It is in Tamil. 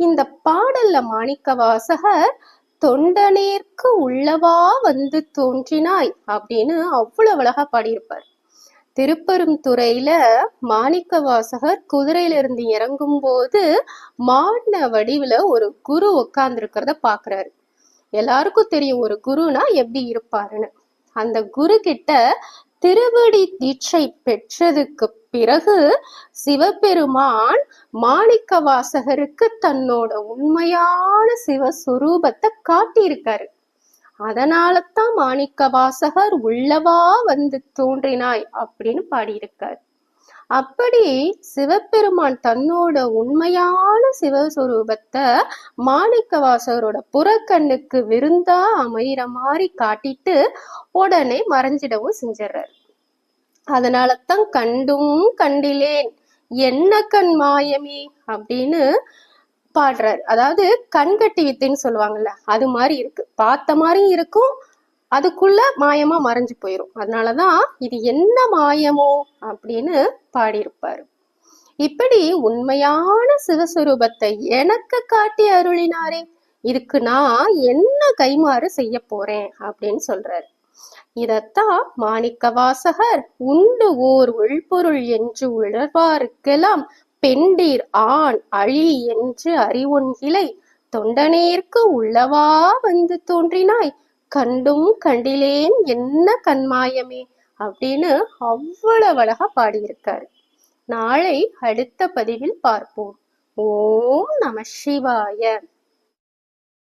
இந்த பாடல்ல மாணிக்க வாசகர் தொண்டனேற்கு உள்ளவா வந்து தோன்றினாய் அப்படின்னு அவ்வளவு அழகா பாடியிருப்பார். திருப்பெருந்துறையில மாணிக்க வாசகர் குதிரையில இருந்து இறங்கும் போது மாடின வடிவுல ஒரு குரு உட்கார்ந்து இருக்கிறத பாக்குறாரு. எல்லாருக்கும் தெரியும் ஒரு குருனா எப்படி இருப்பாருன்னு. அந்த குரு கிட்ட திருவடி தீட்சை பெற்றதுக்கு பிறகு சிவபெருமான் மாணிக்க வாசகருக்கு தன்னோட உண்மையான சிவஸ்வரூபத்தை காட்டியிருக்காரு. அதனால தான் மாணிக்க வாசகர் உள்ளவா வந்து தோன்றினாய் அப்படின்னு பாடியிருக்கார். அப்படி சிவபெருமான் தன்னோட உண்மையான சிவஸ்வரூபத்தை மாணிக்க வாசகரோட புறக்கண்ணுக்கு விருந்தா அமையிற மாதிரி காட்டிட்டு உடனே மறைஞ்சிடவும் செஞ்சிடுறாரு. அதனால தான் கண்டும் கண்டிலேன். என்ன கண் மாயமே அப்படின்னு பாடுறாரு. அதாவது கண்கட்டி வித்தைன்னு சொல்லுவாங்கல்ல அது மாதிரி இருக்கு. பார்த்த மாதிரியும் இருக்கும் அதுக்குள்ள மாயமா மறைஞ்சு போயிரும். அதனாலதான் இது என்ன மாயமோ அப்படின்னு பாடியிருப்பாரு. இப்படி உண்மையான சிவஸ்வரூபத்தை எனக்கு காட்டி அருளினாரே இதுக்கு நான் என்ன கைமாறு செய்ய போறேன் அப்படின்னு சொல்றாரு. இதத்தான் மாணிக்கவாசகர் உண்டு ஓர் உள்பொருள் என்று உணர்வாருக்கெல்லாம் பெண்டீர் ஆண் அழி என்று அறிவொன்கிளை தொண்டனேற்கு உள்ளவா வந்து தோன்றினாய் கண்டும் கண்டிலேன் என்ன கண்மாயமே அப்படின்னு அவ்வளவு அழகா பாடியிருக்காரு. நாளை அடுத்த பதிவில் பார்ப்போம். ஓம் நம சிவாய.